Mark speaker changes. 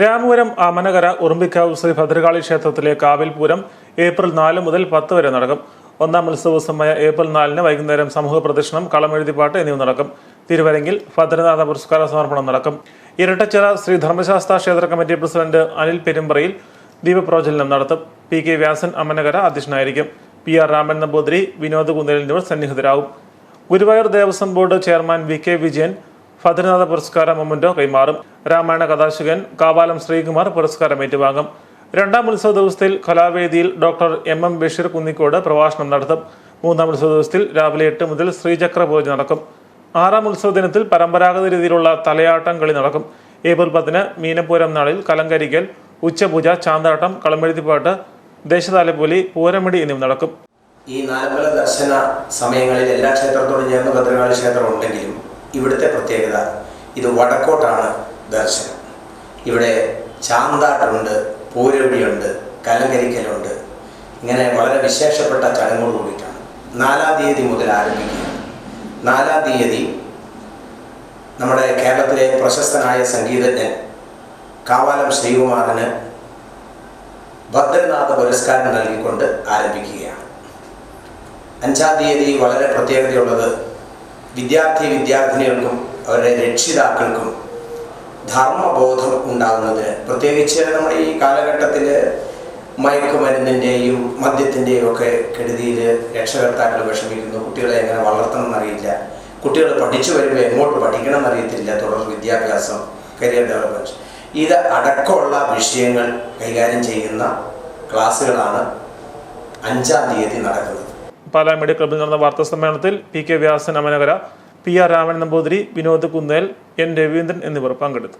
Speaker 1: രാമപുരം അമനകര ഉറുമ്പിക്കാവ് ശ്രീ ഭദ്രകാളി ക്ഷേത്രത്തിലെ കാവിൽപൂരം ഏപ്രിൽ നാല് മുതൽ പത്ത് വരെ നടക്കും. ഒന്നാം ഉത്സവസമായ ഏപ്രിൽ നാലിന് വൈകുന്നേരം സമൂഹ പ്രദർശനം കളമെഴുതിപ്പാട്ട് എന്നിവ നടക്കും. തിരുവരങ്ങിൽ ഭദ്രനാഥ പുരസ്കാര സമർപ്പണം നടക്കും. ഇരട്ടച്ചിറ ശ്രീ ധർമ്മശാസ്ത്ര ക്ഷേത്ര കമ്മിറ്റി പ്രസിഡന്റ് അനിൽ പെരുമ്പറയിൽ ദീപപ്രോജ്വലനം നടത്തും. പി കെ വ്യാസൻ അമനകര അധ്യക്ഷനായിരിക്കും. പി ആർ രാമൻ നമ്പൂതിരി വിനോദ് കുന്നേൽ എന്നിവർ സന്നിഹിതരാകും. Guruvayur Devaswom board chairman V K Vijayan Bhadranatha പുരസ്കാര മൊമന്റോ കൈമാറും. രാമായണ കഥാശകൻ കാവാലം ശ്രീകുമാർ പുരസ്കാരം ഏറ്റുവാങ്ങും. രണ്ടാം ഉത്സവ ദിവസത്തിൽ കലാവേദിയിൽ doctor M M Basheer Kunnicode പ്രഭാഷണം നടത്തും. മൂന്നാം ഉത്സവ ദിവസത്തിൽ രാവിലെ എട്ട് മുതൽ ശ്രീചക്ര പൂജ നടക്കും. ആറാം ഉത്സവ ദിനത്തിൽ പരമ്പരാഗത രീതിയിലുള്ള തലയാട്ടം കളി നടക്കും. ഏപ്രിൽ പത്തിന് മീനപ്പൂരം നാളിൽ കലങ്കരിക്കൽ ഉച്ചപൂജ ചാന്താട്ടം കളമെഴുതിപ്പാട്ട് ദേശതാലപ്പൊലി പൂരമിടി എന്നിവ നടക്കും.
Speaker 2: ഈ നാലമ്പല ദർശന സമയങ്ങളിൽ എല്ലാ ക്ഷേത്രത്തോടും ചേർന്ന് ഭദ്രകാളി ക്ഷേത്രം ഉണ്ടെങ്കിലും ഇവിടുത്തെ പ്രത്യേകത ഇത് വടക്കോട്ടാണ് ദർശനം. ഇവിടെ ചാന്താട്ടുണ്ട് പൂരവിളിയുണ്ട് കലങ്കരിക്കലുണ്ട്. ഇങ്ങനെ വളരെ വിശേഷപ്പെട്ട ചടങ്ങോട് കൂടിയിട്ടാണ്. നാലാം തീയതി മുതൽ ആരംഭിക്കുക. നാലാം തീയതി നമ്മുടെ കേരളത്തിലെ പ്രശസ്തനായ സംഗീതജ്ഞൻ കാവാലം ശ്രീകുമാറിന് ഭദ്രനാഥ പുരസ്കാരം നൽകിക്കൊണ്ട് ആരംഭിക്കുകയാണ്. അഞ്ചാം തീയതി വളരെ പ്രത്യേകതയുള്ളത് വിദ്യാർത്ഥി വിദ്യാർത്ഥിനികൾക്കും അവരുടെ രക്ഷിതാക്കൾക്കും ധർമ്മബോധം ഉണ്ടാകുന്നതിന് പ്രത്യേകിച്ച് നമ്മുടെ ഈ കാലഘട്ടത്തിൽ മയക്കുമരുന്നിന്റെയും മദ്യത്തിന്റെയും ഒക്കെ കെടുതിയിൽ രക്ഷകർത്താക്കൾ വിഷമിക്കുന്നു. കുട്ടികളെ എങ്ങനെ വളർത്തണം എന്നറിയില്ല കുട്ടികൾ പഠിച്ചു വരുമ്പോൾ എങ്ങോട്ട് പഠിക്കണം എന്നറിയത്തില്ല തുടർ വിദ്യാഭ്യാസം കരിയർ ഡെവലപ്മെന്റ് ഇത് അടക്കമുള്ള വിഷയങ്ങൾ കൈകാര്യം ചെയ്യുന്ന ക്ലാസ്സുകളാണ് അഞ്ചാം തീയതി നടക്കുന്നത്.
Speaker 1: പാലാ മെഡിക്കൽ ക്ലബ്ബിൽ നടന്ന വാർത്താ സമ്മേളനത്തിൽ P K Vyasan Amanakara P R Raman Namboothiri Vinod Kunnel N Raveendran എന്നിവർ പങ്കെടുത്തു.